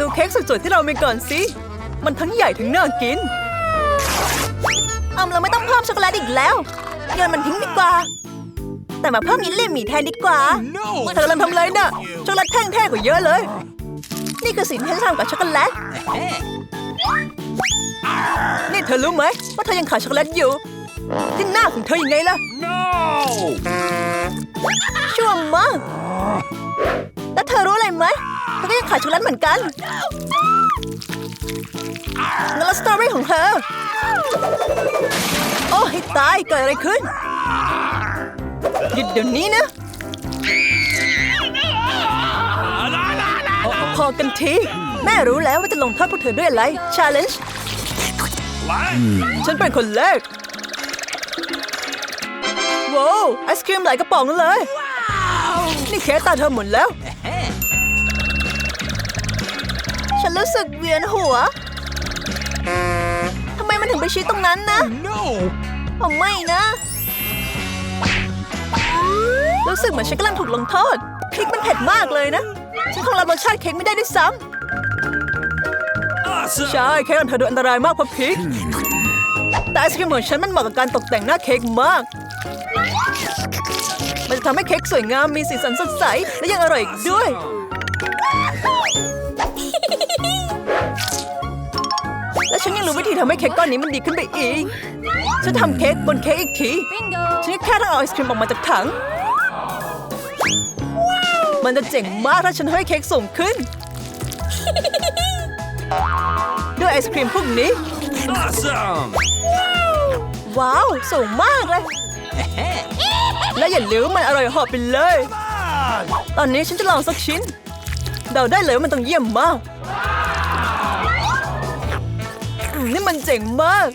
ดูเค้กสวยๆที่เรามีก่อนสิ มันทั้งใหญ่ทั้งน่ากินอมเราไม่ต้องเพิ่มช็อกโกแลตอีกแล้วโยนมันทิ้งดีกว่า แต่มาเพิ่มยินเล่หมี่แทนดีกว่า No! เธอกำลังทำอะไรน่ะช็อกโกแลตแท่งแท่กว่าเยอะเลย นี่คือสิ่งที่ฉันทำกับช็อกโกแลตนี่เธอรู้ไหมว่าเธอยังขาดช็อกโกแลตอยู่ ที่หน้าของเธอยังไงล่ะ No! ชั่วมากแล้วเธอรู้อะไรไหมเธอ ก็ยังขาดช็อกโกแลตเหมือนกันนั่นละสตรอเบอรี่ของเธอ โอ้ให้ตายเกิดอะไรขึ้นหยุดเดี๋ยวนี้นะพอกันที แม่รู้แล้วว่าจะลงโทษพวกเธอด้วยอะไร challenge ฉันเป็นคนแรกว้าวไอศครีมหลายกระป๋องเลย นี่เค้กตาเธอหมดแล้ว ฉันรู้สึกเวียนหัว ทำไมมันถึงไปชี้ตรงนั้นนะ No! ผมไม่นะ รู้สึกเหมือนฉันกำลังถูกลงโทษพริกมันเผ็ดมากเลยนะ ฉันคงรับรสชาติเค้กไม่ได้ด้วยซ้ำ Awesome! ใช่เค้กของเธอดูอันตรายมากเพราะพริก แต่ไอศครีมของฉันมันเหมาะกับการตกแต่งหน้าเค้กมาก มันจะทำให้เค้กสวยงามมีสีสันสดใสและยังอร่อยอีกด้วย และฉันยังรู้วิธีทำให้เค้กก้อนนี้มันดีขึ้นไปอีก ฉันทำเค้กบนเค้กอีกที Bingo! ฉันแค่ต้องเอาไอศครีมออกมาจากถัง มันจะเจ๋งมากถ้าฉันให้เค้กสูงขึ้น ด้วยไอศครีมพวกนี้ Awesome! ว้าวสูงมากเลย และอย่าลืมมันอร่อยเหอบไปเลย ตอนนี้ฉันจะลองสักชิ้น เดาได้เลยว่ามันต้องเยี่ยมมากอืม นี่มันเจ๋งมาก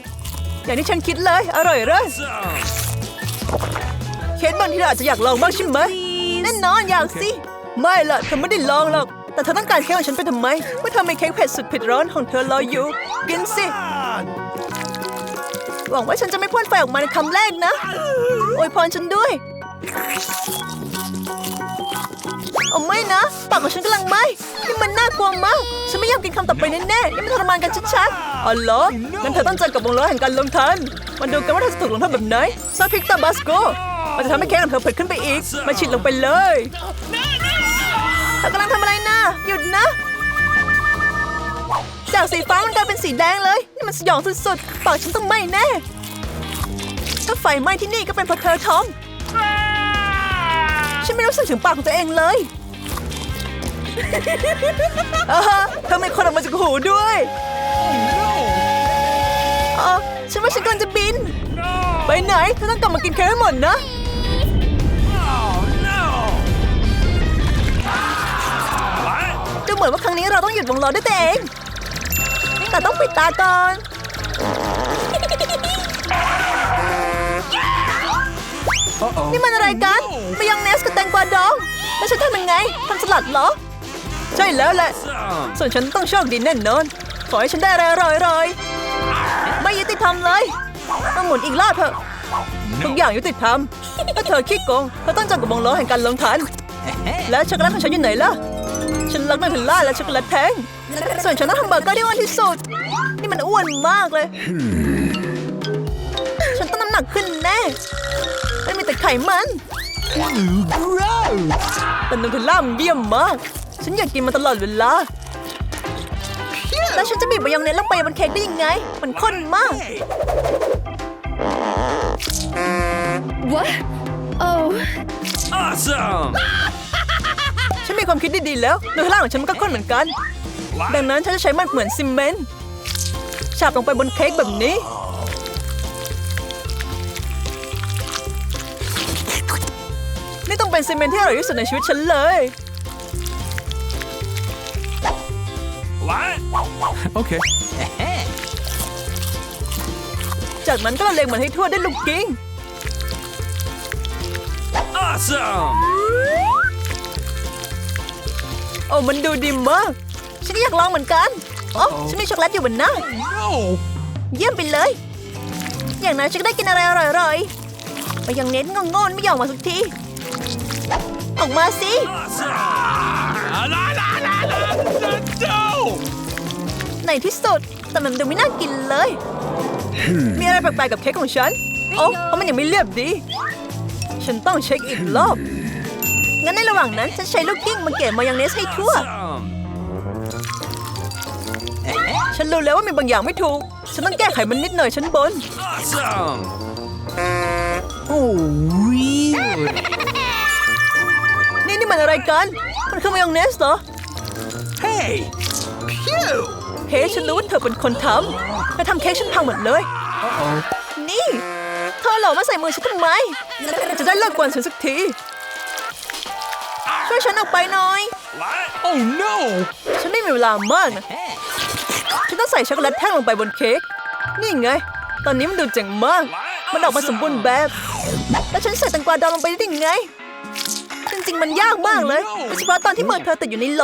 อย่างที่ฉันคิดเลย อร่อยเลย Awesome! เคสบางทีเราอาจจะอยากลองบ้างใช่ไหมแน่นอนอยากสิ ไม่ล่ะเธอไม่ได้ลองหรอก แต่เธอต้องการเค้กของฉันไปทำไมเมื่อเธอมีเค้กเผ็ดสุดเผ็ดร้อนของเธอรออยู่ กินสิ หวังว่าฉันจะไม่พ่นไฟออกมาในคำแรกนะอวยพรฉันด้วย โอ้ไม่นะปากของฉันกำลังไหมนี่มันน่ากลัวมาก ฉันไม่อยากกินคำต่อไปแน่ๆนี่มันทรมานกันชัดๆอ๋อเหรองั้นเธอต้องเจอกับวงล้อแห่งการลงทันมาดูกันว่าเธอจะถูกลงโทษแบบไหนซอสพริกตาบาสโกมันจะทำให้เค้กของเธอเผ็ดขึ้นไปอีกมาฉีดลงไปเลยเธอกำลังทำอะไรนะหยุดนะจากสีฟ้ามันกลายเป็นสีแดงเลย นี่มันสยองสุดๆปากฉันต้องไหม้แน่ ถ้าไฟไหม้ที่นี่ก็เป็นเพราะเธอทอมฉันไม่รู้สึกถึงปากของตัวเองเลย อ่าฮะเธอไม่คนออกมาจากหูด้วยอ๋อฉันว่าฉันกำลังจะบิน ไปไหนเธอต้องกลับมากินเค้กให้หมดนะ Oh no! What? ดูเหมือนว่าครั้งนี้เราต้องหยุดวงล้อด้วยตัวเอง แต่ต้องปิดตาก่อน Uh-oh. นี่มันอะไรกันมายองเนสกับแตงกวาดอง แล้วฉันทำยังไงทำสลัดเหรอ ใช่แล้วแหละ Awesome! ส่วนฉันต้องโชคดีแน่นอน ขอให้ฉันได้อะไรอร่อยๆ ไม่ยุติธรรมเลยต้องหมุนอีกรอบเถอะ ทุกอย่างยุติธรรมถ้าเธอขี้โกงเธอต้องเจอกับวงล้อแห่งการลงทัน แล้วช็อกโกแลตของฉันอยู่ไหนล่ะ ฉันรักนาเทลล่าและช็อกโกแลตแพงส่วนฉันต้องทำเบอร์เกอร์ที่อ้วนที่สุด นี่มันอ้วนมากเลย ฉันต้องน้ำหนักขึ้นแน่ ไม่มีแต่ไขมัน Gross! แต่นูเทลล่ามันเยี่ยมมาก ฉันอยากกินมันตลอดเวลา แล้วฉันจะบีบมายองเนสลงไปบนเค้กได้ยังไง มันข้นมาก What? Oh. Awesome! ฉันมีความคิดดีๆแล้วนูเทลล่าของฉันมันก็ข้นเหมือนกัน ดังนั้นฉันจะใช้มันเหมือนซีเมนต์ฉาบลงไปบนเค้กแบบนี้ นี่ต้องเป็นซีเมนต์ที่อร่อยที่สุดในชีวิตฉันเลย What? Okay. จากนั้นก็ละเลงมันให้ทั่วได้วยลูกกิ้ง Awesome! โอ้มันดูดีมาก ฉันก็อยากลองเหมือนกัน โอ้ฉันมีช็อกโกแลตอยู่บนหน้า No! เยี่ยมไปเลย อย่างนั้นฉันก็ได้กินอะไรอร่อยๆไปยังเน้นงงๆไม่ยอมมาสักที ออกมาสิ Awesome! La la la la! No! ในที่สุด แต่มันดูไม่น่ากินเลย มีอะไรแปลกๆกับเค้กของฉัน โอ้เพราะมันยังไม่เรียบดี ฉันต้องเช็คอีกรอบ งั้นในระหว่างนั้น ฉันใช้ลูกกิ้งมาเก็บมายองเนสให้ทั่ว Awesome. ฉันรู้แล้วว่ามีบางอย่างไม่ถูก ฉันต้องแก้ไขมันนิดหน่อยชั้นบน Awesome. Oh, weird. นี่นี่มันอะไรกัน มันคือมายองเนสเหรอ Hey. Pew. เฮ้ฉันรู้ว่าเธอเป็นคนทำเธอทำเค้กฉันพังหมดเลย Uh-oh. นี่ เธอเหลอกมาใส่มือฉันทำไม จะได้เลิกกวนฉันสักที ช่วยฉันออกไปหน่อย What? Oh no. ฉันไม่มีเวลามากนะ ฉันต้องใส่ช็อกโกแลตแท่งลงไปบนเค้ก นี่ไง ตอนนี้มันดูเจ๋งมาก มันออกมาสมบูรณ์แบบ แล้วฉันใส่แตงกวาดองลงไปได้ยังไง จริงๆ มันยากมากเลย โดยเฉพาะตอนที่มือเธอติดอยู่ในโหล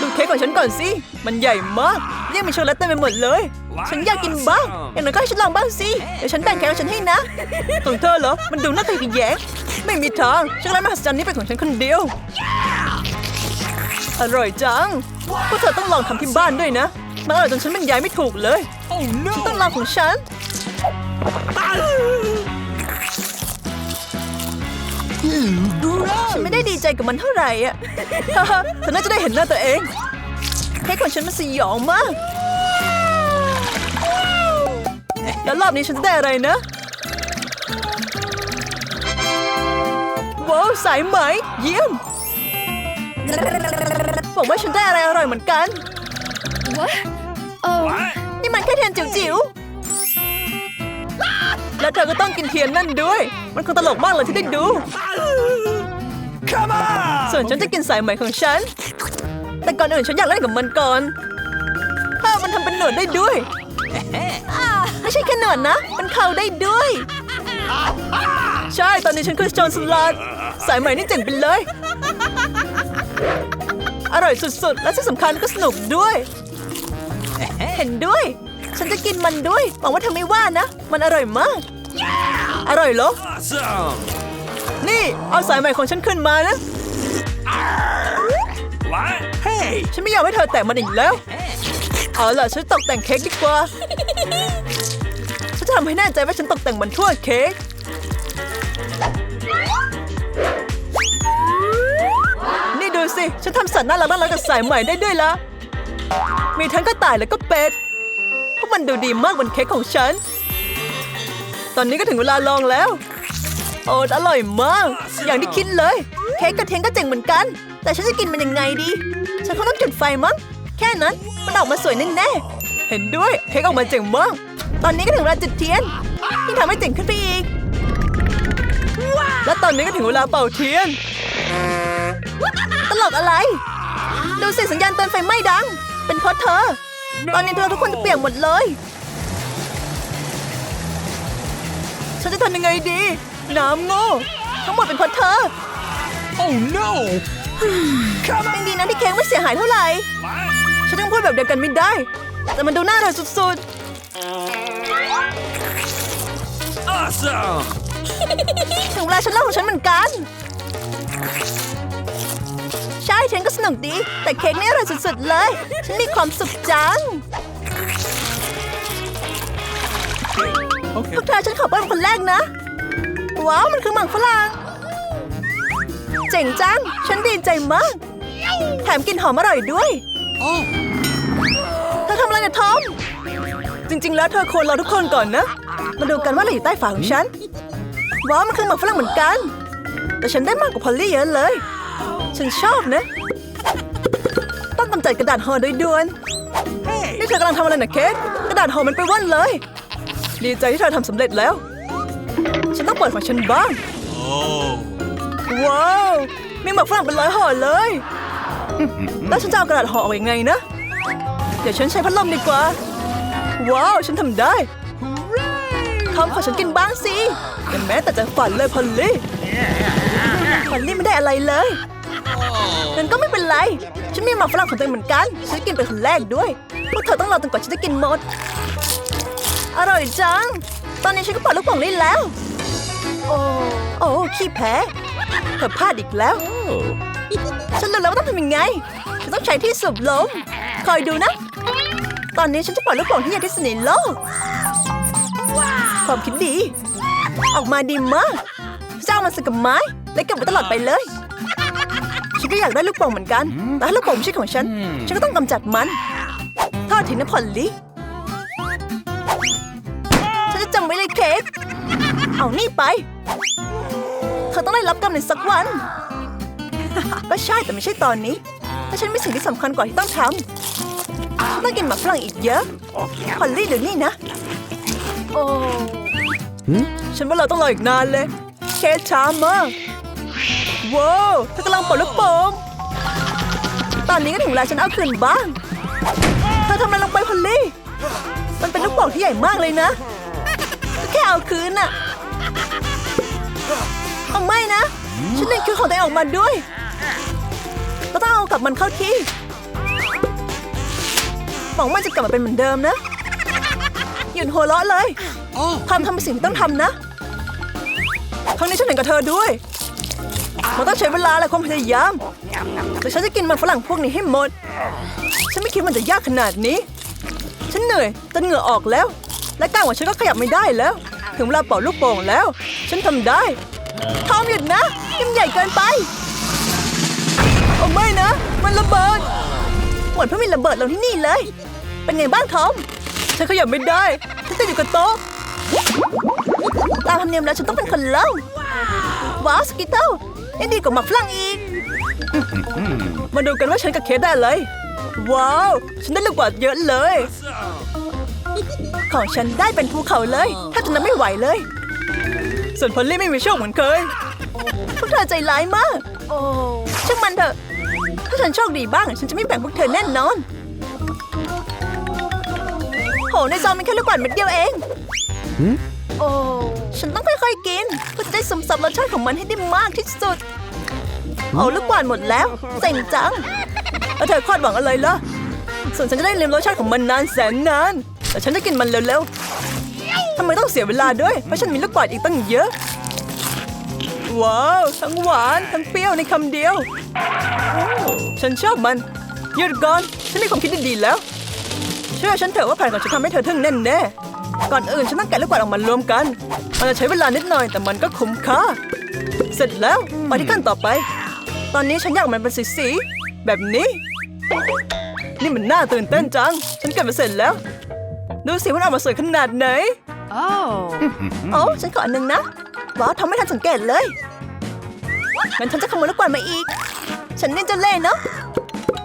ดูเค้กของฉันก่อนสิ มันใหญ่มากยังมีช็อกโกแลตเต็มไปหมดเลย ฉันอยากกินบ้าง อย่างน้อยก็ให้ฉันลองบ้างสิ เดี๋ยวฉันแบ่งเค้กของฉันให้นะของเธอเหรอ มันดูน่าขยะแยงไม่มีทาง ช็อกโกแลตมหัศจรรย์นี้เป็นของฉันคนเดียว อร่อยจัง พวกเธอต้องลองทำที่บ้านด้วยนะ มันอร่อยจนฉันบรรยายไม่ถูกเลย Oh no. ต้องลองของฉัน ฉันไม่ได้ดีใจกับมันเท่าไหร่อะเธอน่าจะได้เห็นหน้าตัวเองเค้กของฉันมันสยองมาก แล้วรอบนี้ฉันจะได้อะไรนะ ว้าว สายไหม เยี่ยมบอกว่าฉันได้อะไรอร่อยเหมือนกัน What? Oh. What? นี่มันแค่เทียนจิ๋วๆ แล้วเธอก็ต้องกินเทียนนั่นด้วย มันคงตลกมากเลยที่ได้ดู Come on. ส่วนฉันจะกินสายไหมของฉัน แต่ก่อนอื่นฉันอยากเล่นกับมันก่อนถ้ามันทำเป็นหนวดได้ด้วย ไม่ใช่แค่หนวดนะ มันเข่าได้ด้วย ใช่ ตอนนี้ฉันคือโจนสลัดสายไหมนี่เจ๋งไปเลย อร่อยสุดๆ และที่สำคัญก็สนุกด้วย เห็นด้วย ฉันจะกินมันด้วย หวังว่าเธอไม่ว่านะ มันอร่อยมาก อร่อยเหรอ Awesome. นี่ เอาสายใหม่ของฉันขึ้นมานะ What? Hey. ฉันไม่อยากให้เธอแตะมันอีกแล้ว เอาล่ะ ฉันตกแต่งเค้กดีกว่า ฉันจะทำให้แน่ใจว่าฉันตกแต่งมันทั่วเค้ก นี่ดูสิ ฉันทำสัตว์น่ารักน่ารักกับสายใหม่ได้ด้วยละ มีทั้งกระต่ายและก็เป็ดพวกมันดูดีมากบนเค้กของฉัน ตอนนี้ก็ถึงเวลาลองแล้ว โอ้อร่อยมาก อย่างที่คิดเลย เค้กกระเทียมก็เจ๋งเหมือนกัน แต่ฉันจะกินมันยังไงดี ฉันคงต้องจุดไฟมั้ง แค่นั้น มันออกมาสวยแน่ๆเห็นด้วย เค้กออกมาเจ๋งมาก ตอนนี้ก็ถึงเวลาจุดเทียน ที่งทำให้เจ๋งขึ้นไปอีก และตอนนี้ก็ถึงเวลาเป่าเทียน ตลกอะไร ดูสิสัญญาณเตือนไฟไหม้ดัง เป็นเพราะเธอ ตอนนี้เธอทุกคนจะเปียกหมดเลย ฉันจะทำยังไงดี น้ำโง่ทั้งหมดเป็นเพราะเธอ Oh no. ยังดีนะที่เค้กไม่เสียหายเท่าไหร่ ฉันต้องพูดแบบเดียวกันไม่ได้ แต่มันดูน่าอร่อยสุด Awesome. ๆ ถึงเวลาฉันเล่าของฉันเหมือนกัน ใช่ฉันก็สนุกดี แต่เค้กนี่อร่อยสุดๆเลย ฉันมีความสุขจัง พ Okay. วกเธอฉันขอเปิดเป็นคนแรกนะ ว้าว มันคือหมังฝรั่งเจ๋งจัง ฉันดีใจมาก แถมกลินหอมอร่อยด้วย Oh. เธอทำอะไรเนี่ยทอม จริง ๆ แล้วเธอควรรอทุกคนก่อนนะ มาดูกันว่าอะไรอยู่ใต้ฝาของฉัน ว้าว มันคือหมักฝรั่งเหมือนกัน แต่ฉันได้มากกว่าพอลลี่เยอะเลย ฉันชอบนะ ต้องกำจัดกระดาษห่อโดยด่วน Hey. นี่เธอกำลังทำอะไรนะเค้กกระดาษห่อมันไปว่อนเลย ดีใจที่เธอทำสำเร็จแล้ว ฉันต้องเปิดของฉันบ้าง Oh. ว้าว มีหมักฝรั่งเป็นร้อยห่อเลย แล้วฉันจะเอากระดาษห่อออกยังไงนะ เดี๋ยวฉันใช้พัดลมดีกว่า ว้าว ฉันทำได้ทอมขอฉันกินบ้างสิแต่แม้แต่จะฝันเลยพอลลี่พอลลี่ไม่ได้อะไรเลยงั้นก็ไม่เป็นไร ฉันมีหมักฝรั่งของตัวเองเหมือนกัน ฉันกินเป็นคนแรกด้วย พวกเธอต้องรอจนกว่าฉันจะกินหมด อร่อยจัง ตอนนี้ฉันก็เปิดลูกโป่งได้แล้ว โอ้โอ้ขี้แพ้เธอพลาดอีกแล้ว Oh. ฉันรู้แล้วว่าต้องทำยังไง ฉันต้องใช้ที่สูบลม คอยดูนะ ตอนนี้ฉันจะปล่อยลูกโป่งที่ใหญ่ที่สุดในโลกความคิดดี ออกมาดีมากจะเอามันใส่กับไม้ และเก็บไว้ตลอดไปเลย ฉันก็อยากได้ลูกโป่งเหมือนกัน แต่ถ้าลูกโป่งไม่ใช่ของฉัน ฉันก็ต้องกำจัดมันทอดทิ้งนะพอลลี่ เอานี่ไป เธอต้องได้รับกรรมในสักวัน ก็ใช่แต่ไม่ใช่ตอนนี้และฉันมีสิ่งที่สำคัญกว่าที่ต้องทำฉันต้องกินหมากฝรั่งอีกเยอะพอลลี่หรือนี่นะ Oh. ฉันว่าเราต้องรออีกนานเลย เคสช้ามากว้าวเธอกำลังปลดลูกโป่งตอนนี้ก็ถึงเวลาฉันเอาคืนบ้างเธอทำอะไรลงไปพอลลี่ มันเป็นลูกโป่งที่ใหญ่มากเลยนะก็แค่เอาคืนน่ะ เอาไม่นะ ฉันเล่นคิวของตัวเองออกมาด้วย ก็ต้องเอากลับมันเข้าที่หวังว่ามันจะกลับมาเป็นเหมือนเดิมนะ หยุดหัวเราะเลยทำทำเป็นสิ่งที่ต้องทำนะ ครั้งนี้ฉันเห็นกับเธอด้วย มันต้องใช้เวลาและความพยายามแต่ฉันจะกินมันฝรั่งพวกนี้ให้หมด ฉันไม่คิดมันจะยากขนาดนี้ ฉันเหนื่อยจนเหงื่อออกแล้ว และกล้ามของฉันก็ขยับไม่ได้แล้ว ถึงเวลาเป่าลูกโป่งแล้ว ฉันทำได้ ทอมหยุดนะนี่มันใหญ่เกินไปโอ้ไม่นะ มันระเบิดเหมือนเพิ่งมีระเบิดลงที่นี่เลย เป็นไงบ้างทอมฉันขยับไม่ได้ฉันติดอยู่กับโต๊ะตามธรรมเนียมแล้วฉันต้องเป็นคนเล่าว้าวสกิตเติลยังดีกว่าหมักฝรั่งอีก มาดูกันว่าฉันกับเคสได้เลย ว้าว ฉันได้ลูกบาศก์เยอะเลย ของฉันได้เป็นภูเขาเลย ถ้าจะนับไม่ไหวเลย ส่วนพอลลี่ไม่มีโชคเหมือนเคย พวกเธอใจร้ายมาก Oh. ช่างมันเถอะ ถ้าฉันโชคดีบ้าง ฉันจะไม่แบ่งพวกเธอแน่นอน โห ในซองมีแค่ลูกบาศก์เม็ดเดียวเอง Oh. ฉันต้องค่อยๆกินเพื่อจะได้ซึมซับรสชาติของมันให้ได้มากที่สุด เอาลูกบาศก์หมดแล้วเจ๋งจัง แล้วเธอคาดหวังอะไรล่ะ ส่วนฉันจะได้เรียนรสชาติของมันนานแสนนาน แต่ฉันจะกินมันเร็วๆ ทำไมต้องเสียเวลาด้วย เพราะฉันมีลูกบาศก์อีกตั้งเยอะ ว้าว ทั้งหวานทั้งเปรี้ยวในคำเดียว ฉันชอบมันหยุดก่อน ฉันมีความคิดดีๆแล้ว เชื่อฉันเถอะว่าแผนของฉันทำให้เธอทึ่งแน่ๆก่อนอื่นฉันต้องแกะลูกบาศก์ออกมารวมกัน มันจะใช้เวลานิดหน่อยแต่มันก็คุ้มค่า เสร็จแล้วไปที่ขั้นต่อไป ตอนนี้ฉันอยากมันเป็นสีๆแบบนี้ นี่มันน่าตื่นเต้นจัง ฉันเก็บมาเสร็จแล้ว ดูสิว่ามันออกมาสวยขนาดไหน Oh. โอ้ฉันขออันหนึ่งนะว้าวทำไม่ทันสังเกตเลยงั้นฉันจะขโมยลูกกวาดมาอีก ฉันนี่เจะเล่ห์เนาะ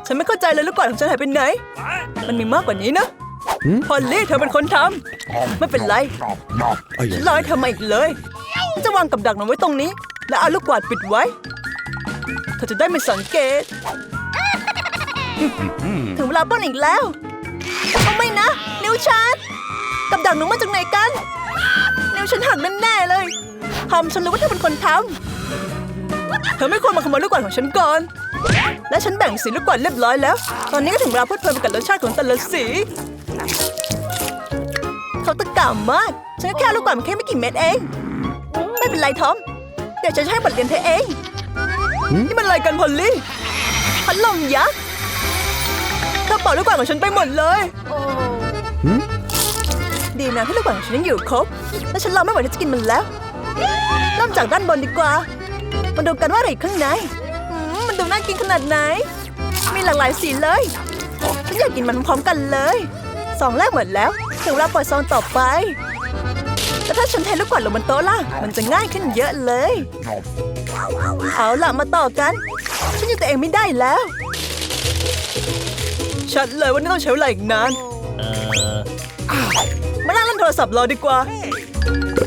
ฉันไม่เข้าใจเลยลูกกวาดของฉันหายไปไหน มันมีมากกว่านี้นะพอลลี่เธอเป็นคนทำไม่เป็นไรฉันรอให้เธอมาอีกเลยฉันจะวางกับดักมันไว้ตรงนี้ แล้วเอาลูกกวาดปิดไว้ เธอจะได้ไม่สังเกตถึงเวลาปล้นอีกแล้วเอาไม่นะ นิ้วฉัน กับดักหนูมาจากไหนกันนิ้วฉันหักแน่ๆเลยทอมฉันรู้ว่าเธอเป็นคนทำเธอไม่ควรมาขโมยลูกกวาดของฉันก่อน และฉันแบ่งสีลูกกวาดเรียบร้อยแล้ว ตอนนี้ก็ถึงเวลาเพลิดเพลินไปกับรสชาติของแต่ละสีเขาตะก่ามาก ฉันก็แค่เอาลูกกวาดมาแค่ไม่กี่เม็ดเอง ไม่เป็นไรทอม เดี๋ยวฉันจะให้บทเรียนเธอเอง นี่มันอะไรกันพอลลี่พัดลมยักษ์เธอเป่าลูกกวาดของฉันไปหมดเลย Oh. ดีนะที่ลูกบอลของฉันยังอยู่ครบ และฉันรอไม่ไหวที่จะกินมันแล้วเริ่มจากด้านบนดีกว่า มาดูกันว่าอะไรข้างในมันดูน่ากินขนาดไหน มีหลากหลายสีเลย ฉันอยากกินมันพร้อมกันเลยซองแรกหมดแล้ว ถึงเวลาปล่อยซองต่อไปแต่ถ้าฉันเทลูกกวาดลงบนโต๊ะล่ะ มันจะง่ายขึ้นเยอะเลย เอาล่ะมาต่อกัน ฉันอยู่ตัวเองไม่ได้แล้ว ชัดเลยว่านี่ต้องใช้เวลาอีกนานมานั่งเล่นโทรศัพท์รอดีกว่า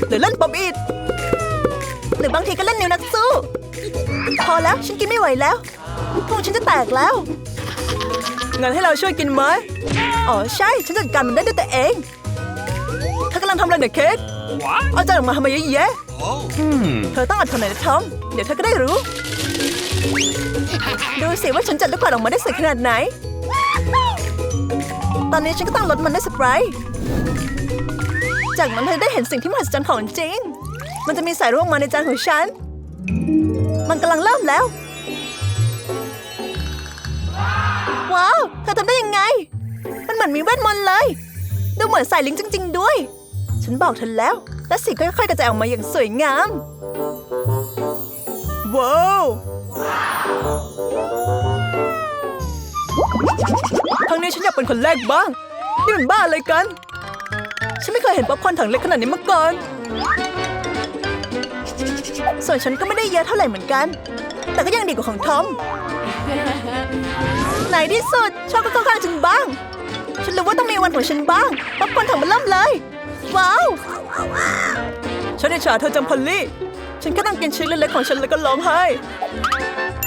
หรือเล่นป๊อปอีดหรือบางทีก็เล่นนิ้วนักสู้ พอแล้วฉันกินไม่ไหวแล้วพุงฉันจะแตกแล้วงั้นให้เราช่วยกินไหมอ๋อใช่ ฉันจัดการมันได้ด้วยตัวเองเธอกำลังทำอะไรเนี่ยเค้ก What? เอาจานออกมาทำไมเยอะแยะ Oh. เธอต้องอดทนหน่อยนะทอม เดี๋ยวเธอก็ได้รู้ ดูสิว่าฉันจัดลูกกวาดออกมาได้สวยขนาดไหน ตอนนี้ฉันก็ต้องลดมันด้วยสเปรย์ จากนั้นเธอได้เห็นสิ่งที่มหัศจรรย์ของจริง มันจะมีสายร่วงมาในจานของฉัน มันกำลังเริ่มแล้ว ว้าว เธอทำได้ยังไง มันเหมือนมีเวทมนต์เลย ดูเหมือนใส่ลิงจริง ๆ ด้วย ฉันบอกเธอแล้ว และสีค่อยๆกระจายออกมาอย่างสวยงาม ว้าวครั้งนี้ฉันอยากเป็นคนแรกบ้าง นี่มันบ้าอะไรกัน ฉันไม่เคยเห็นป๊อปคอร์นถังเล็กขนาดนี้มาก่อน ส่วนฉันก็ไม่ได้เยอะเท่าไหร่เหมือนกัน แต่ก็ยังดีกว่าของทอมในที่สุดชอบก็เข้าข้างฉันบ้าง ฉันรู้ว่าต้องมีวันของฉันบ้างป๊อปคอร์นถังมันเริ่มเลย ว้าวฉันอิจฉาเธอจำพอลลี่ ฉันแค่ต้องกินชิ้นเล็กๆของฉันแล้วก็ร้องไห้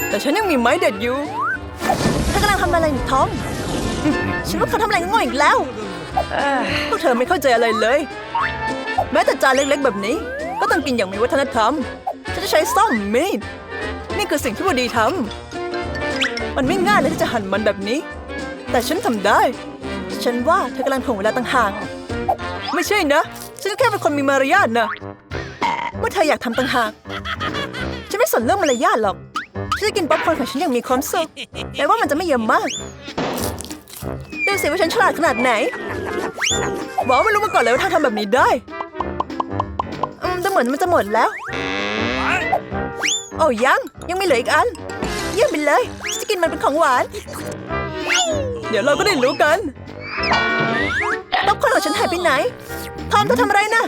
แต่ฉันยังมีไม้เด็ดอยู่เธอกำลังทำอะไรอยู่ทอม ฉันว่าเขาทำอะไรง่อยอีกแล้ว พวกเธอไม่เข้าใจอะไรเลย แม้แต่จานเล็กๆ แบบนี้ ก็ต้องกินอย่างมีวัฒนธรรม ฉันจะใช้ซ่อมมีด นี่คือสิ่งที่พอดีทำ มันไม่ง่ายเลยที่จะหั่นมันแบบนี้ แต่ฉันทำได้ ฉันว่าเธอกำลังถ่วงเวลาต่างหาก ไม่ใช่นะ ฉันก็แค่เป็นคนมีมารยาทนะเมื่อเธออยากทำต่างหาก ฉันไม่สนเรื่องมารยาทหรอก ฉันจะกินป๊อปคอร์นของฉันอย่างมีความสุขแม้ว่ามันจะไม่เยอะมาก ดูสิว่าฉันฉลาดขนาดไหนบอกไม่รู้มาก่อนเลยว่าเธอทำแบบนี้ได้อืมแต่เหมือนมันจะหมดแล้ว โอ้ยังยังไม่เหลืออีกอัน เยี่ยมไปเลยจะกินมันเป็นของหวาน เดี๋ยวเราก็ได้รู้กันป๊อปคอร์นของฉันหายไปไหนทอมเธอทำอะไรนะ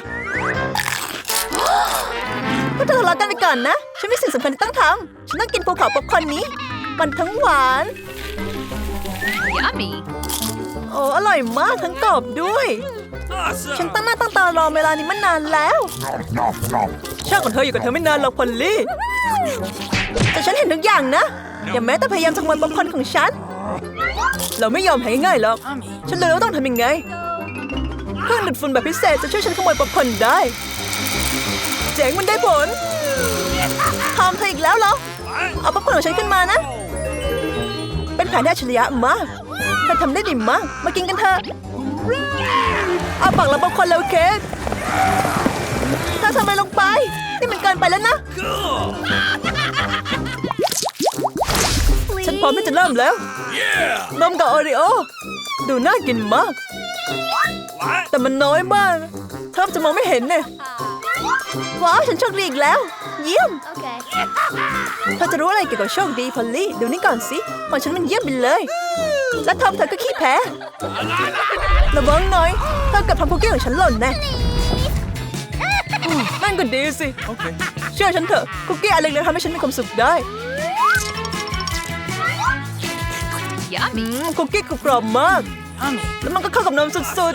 พวกเธอทะเลาะกันไปก่อนนะ ฉันมีสิ่งสำคัญที่ต้องทำฉันต้องกินภูเขาป๊อปคอร์นนี้ มันทั้งหวาน Yummy. โอ้อร่อยมากทั้งกรอบด้วย ฉัน Awesome. ตั้งหน้าตั้งตารอเวลานี้มานานแล้วชาติของเธออยู่กับเธอไม่นานหรอกพอลลี่ แต่ฉันเห็นทุกอย่างนะ อย่าแม้แต่พยายามจะขโมยป๊อปคอร์นของฉัน เราไม่ยอมแพ้ง่ายๆหรอก ฉันเลยรู้ว่าต้องทำยังไงเครื่องดูดฝุ่นแบบพิเศษจะช่วยฉันขโมยป๊อปคอร์นได้ เจ๋งมันได้ผลทำเธออีกแล้วเหรอ เอาป๊อปคอร์นของฉันขึ้นมานะเป็ นแผนที่อัจฉริยะมากเธอทำได้ดีมาก มากินกันเถอะเอาปากแล้วป๊อปคนแล้วเคสเธอทำไรลงไป นี่มันเกินไปแล้วนะ ฉันพร้อมที่จะเริ่มแล้วนมกับโอริโอ ดูน่ากินมาก แต่มันน้อยมากแทบจะมองไม่เห็นเนี่ยว้าวฉันโชคดีอีกแล้ว เยี่ยม เธอจะรู้อะไรเกี่ยวกับโชคดีพอลลี่ดูนี่ก่อนสิของฉันมันเยี่ยมไปเลย และทอมเธอก็ขี้แพ้ ระวังหน่อยเธอเกับทำคุกกี้ของฉันหล่นแน่อืมนั่นก็ดีสิ Okay. เชื่อฉันเถอะคุกกี้อันเล็กๆทำให้ฉันมีความสุขได้ Yummy. อืมคุกกี้กรอบๆมาก แล้วมันก็เข้ากับนมสุด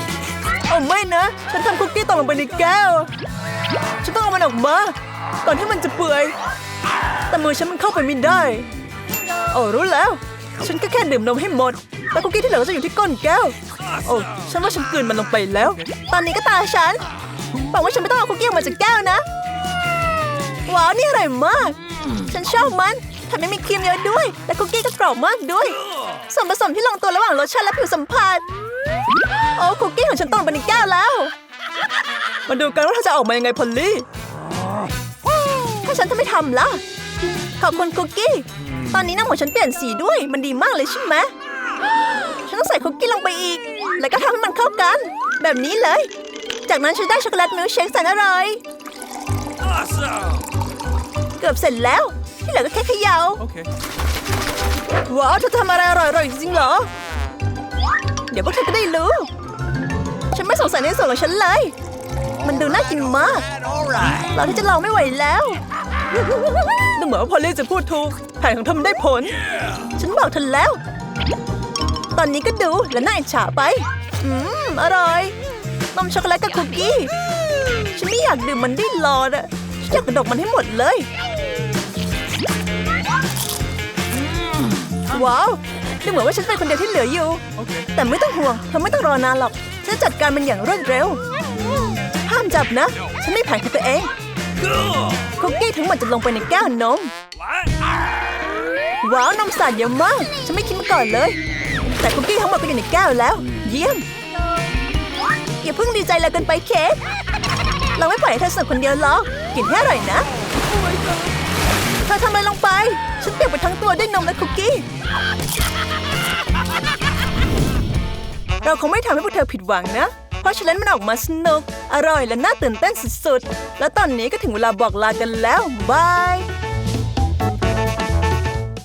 ๆ เอาไม่นะ ฉันทำคุกกี้ตกลงไปในแก้ว ฉันต้องเอามันออกมา ก่อนที่มันจะเปื่อย แต่มือฉันมันเข้าไปไม่ได้ โอ้รู้แล้ว ฉันก็แค่ดื่มนมให้หมด แล้วคุกกี้ที่เหลือก็จะอยู่ที่ก้นแก้ว โอ้ฉันว่าฉันกลืนมันลงไปแล้ว ตอนนี้ก็ตาฉันหวังว่าฉันไม่ต้องเอาคุกกี้ออกมาจากแก้วนะ ว้าวนี่อร่อยมาก ฉันชอบมันแถมยังมีครีมเยอะด้วย และคุกกี้ก็กรอบมากด้วย ส่วนผสมที่ลงตัวระหว่างรสชาติและผิวสัมผัส โอ้คุกกี้ของฉันตกลงไปในแก้วแล้ว มาดูกันว่าเธอจะออกมายังไงพอลลี่ ถ้าฉันทำไม่ทำล่ะ ขอบคุณคุกกี้ ตอนนี้น้ำของฉันเปลี่ยนสีด้วย มันดีมากเลยใช่ไหม ฉันต้องใส่คุกกี้ลงไปอีก แล้วก็ทำให้มันเข้ากัน แบบนี้เลย จากนั้นฉันได้ช็อกโกแลตมิลค์เชคแสนอร่อย Awesome. เกือบเสร็จแล้ว ที่เหลือก็แค่เขย่า Okay. ว้าวเธอทำอะไรอร่อยๆจริงๆเหรอ เดี๋ยวพวกเธอก็ได้รู้ ฉันไม่สงสัยในส่วนของฉันเลย มันดูน่ากินมาก All right. เราที่จะลองไม่ไหวแล้ว ดูเหมือนว่าพอลลี่จะพูดถูกแผนของเธอมันได้ผล ฉันบอกเธอแล้ว ตอนนี้ก็ดูและน่าอิจฉาไป อืม อร่อยนมช็อกโกแลตกับคุกกี้ ฉันไม่อยากดื่มมันได้หลอดอะฉันอยากกระดกมันให้หมดเลย ว้าวดูเหมือนว่าฉันเป็นคนเดียวที่เหลืออยู่ แต่ไม่ต้องห่วงเธอไม่ต้องรอนานหรอก ฉันจัดการมันอย่างรวดเร็ว ห้ามจับนะ ฉันไม่แผนของตัวเอง คุกกี้ทั้งหมดจะลงไปในแก้วนม What? ว้าวนมสดเยอะมาก ฉันไม่คิดมาก่อนเลย แต่คุกกี้ทั้งหมดก็อยู่ในแก้วแล้ว เยี่ยม อย่าเพิ่งดีใจเลยเกินไปเค้กเราไม่ปล่อยให้เธอเสิร์ฟคนเดียวหรอกกินให้อร่อยนะ เธอทำอะไรลงไป ฉันเปียกไปทั้งตัวด้วยนมและคุกกี้ เราคงไม่ทำให้พวกเธอผิดหวังนะ เพราะฉะนั้นมันออกมาสนุก อร่อยและน่าตื่นเต้นสุดๆ แล้วตอนนี้ก็ถึงเวลาบอกลากันแล้วบาย